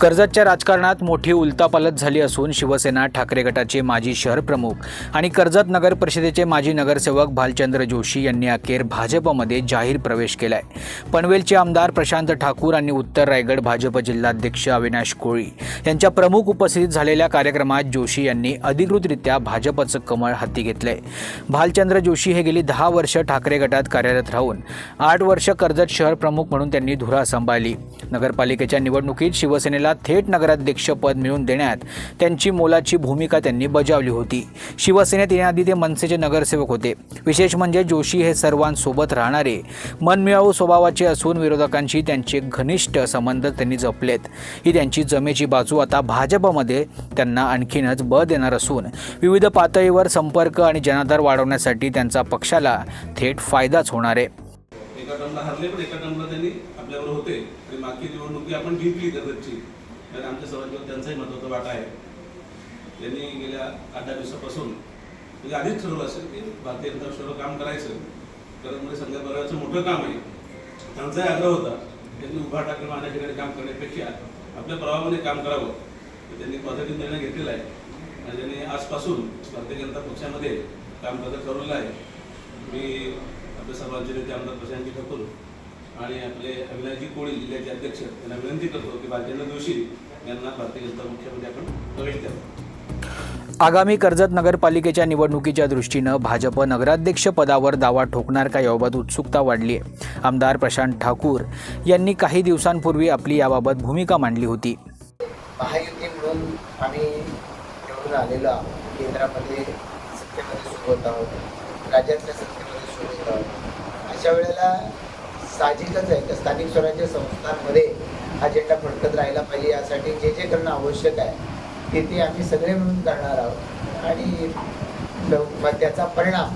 कर्जतच्या राजकारणात मोठी उलतापालत झाली असून शिवसेना ठाकरे गटाचे माजी शहर प्रमुख आणि कर्जत नगर परिषदेचे माजी नगरसेवक भालचंद्र जोशी यांनी अखेर भाजपमध्ये जाहीर प्रवेश केलाय. पनवेलचे आमदार प्रशांत ठाकूर आणि उत्तर रायगड भाजप जिल्हाध्यक्ष अविनाश कोळी यांच्या प्रमुख उपस्थितीत झालेल्या कार्यक्रमात जोशी यांनी अधिकृतरित्या भाजपचं कमळ हाती घेतलंय. भालचंद्र जोशी हे गेली दहा वर्ष ठाकरे गटात कार्यरत राहून आठ वर्ष कर्जत शहर प्रमुख म्हणून त्यांनी धुरा सांभाळली. नगरपालिकेच्या निवडणुकीत शिवसेनेला थेट नगराध्यक्षपद मिळवून देण्यात त्यांची मोलाची भूमिका त्यांनी बजावली होती. शिवसेनेत येण्याआधी ते मनसेचे नगरसेवक होते. विशेष म्हणजे जोशी हे सर्वांसोबत राहणारे मनमिळावू स्वभावाचे असून विरोधकांशी त्यांचे घनिष्ठ संबंध त्यांनी जपलेत. ही त्यांची जमेची बाजू आता भाजपमध्ये त्यांना आणखीनच बळ देणार असून विविध पातळीवर संपर्क आणि जनाधार वाढवण्यासाठी त्यांचा पक्षाला थेट फायदाच होणार आहे. आपल्यावर आपल्याबरोबर होते. आणि मागची निवडणुकी आपण जिंकली दररोजची. कारण आमच्या सर्वांच्यावर त्यांचाही महत्त्वाचा वाटा आहे. त्यांनी गेल्या आठ दहा दिवसापासून म्हणजे आधीच ठरवलं असेल की भारतीय जनता पक्षावर काम करायचं. कर्जतमध्ये म्हणजे संघ भरवायचं मोठं काम आहे. त्यांचाही आग्रह होता. त्यांनी उभा टाकून माझ्या ठिकाणी काम करण्यापेक्षा आपल्या प्रभावामध्ये काम करावं. त्यांनी पॉझिटिव्ह निर्णय घेतलेला आहे. आणि त्यांनी आजपासून भारतीय जनता पक्षामध्ये काम करत ठरवलेलं आहे. मी आपल्या सर्वांचे नेते आमदार प्रशांतजी ठाकूर आणि आपले अविनाशजी कोळी जिल्ह्याचे अध्यक्ष यांना विनंती करतो की भालचंद्र जोशी यांना भारतीय जनता पक्षामध्ये आपण प्रवेश द्यावा. आगामी कर्जत नगरपालिकेच्या निवडणुकीच्या दृष्टीनं भाजप नगराध्यक्ष पदावर दावा ठोकणार का याबाबत उत्सुकता वाढली आहे आमदार प्रशांत ठाकूर यांनी काही दिवसांपूर्वी आपली याबाबत भूमिका मांडली होती. महायुती म्हणून आम्ही निवडून आलेलो आहोत. केंद्रामध्ये सत्तेमध्ये सुरू होत आहोत. राज्यातल्या सत्तेमध्ये सुरू होत आहोत. अशा वेळेला साहजिकच आहे. तर स्थानिक स्वराज्य संस्थांमध्ये हा झेंडा फडकत राहिला पाहिजे यासाठी जे जे करणं आवश्यक आहे ते ते आम्ही सगळे मिळून करणार आहोत. आणि मग त्याचा परिणाम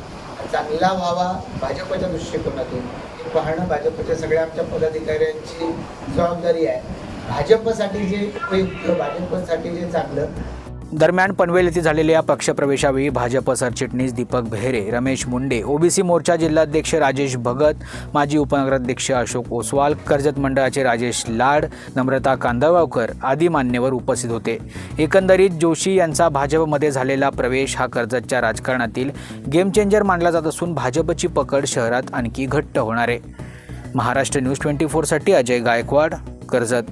चांगला व्हावा भाजपच्या दृष्टिकोनातून. हे पाहणं भाजपच्या सगळ्या आमच्या पदाधिकाऱ्यांची जबाबदारी आहे. भाजपसाठी जे उपयुक्त भाजपसाठी जे चांगलं दरम्यान पनवेल येथे झालेल्या पक्षप्रवेशावेळी भाजप सरचिटणीस दीपक बेहरे रमेश मुंडे ओबीसी मोर्चा जिल्हाध्यक्ष राजेश भगत माजी उपनगराध्यक्ष अशोक ओसवाल कर्जत मंडळाचे राजेश लाड नम्रता कांदळगावकर आदी मान्यवर उपस्थित होते. एकंदरीत जोशी यांचा भाजपमध्ये झालेला प्रवेश हा कर्जतच्या राजकारणातील गेम चेंजर मानला जात असून भाजपची पकड शहरात आणखी घट्ट होणार आहे. महाराष्ट्र न्यूज ट्वेंटी फोरसाठी अजय गायकवाड कर्जत.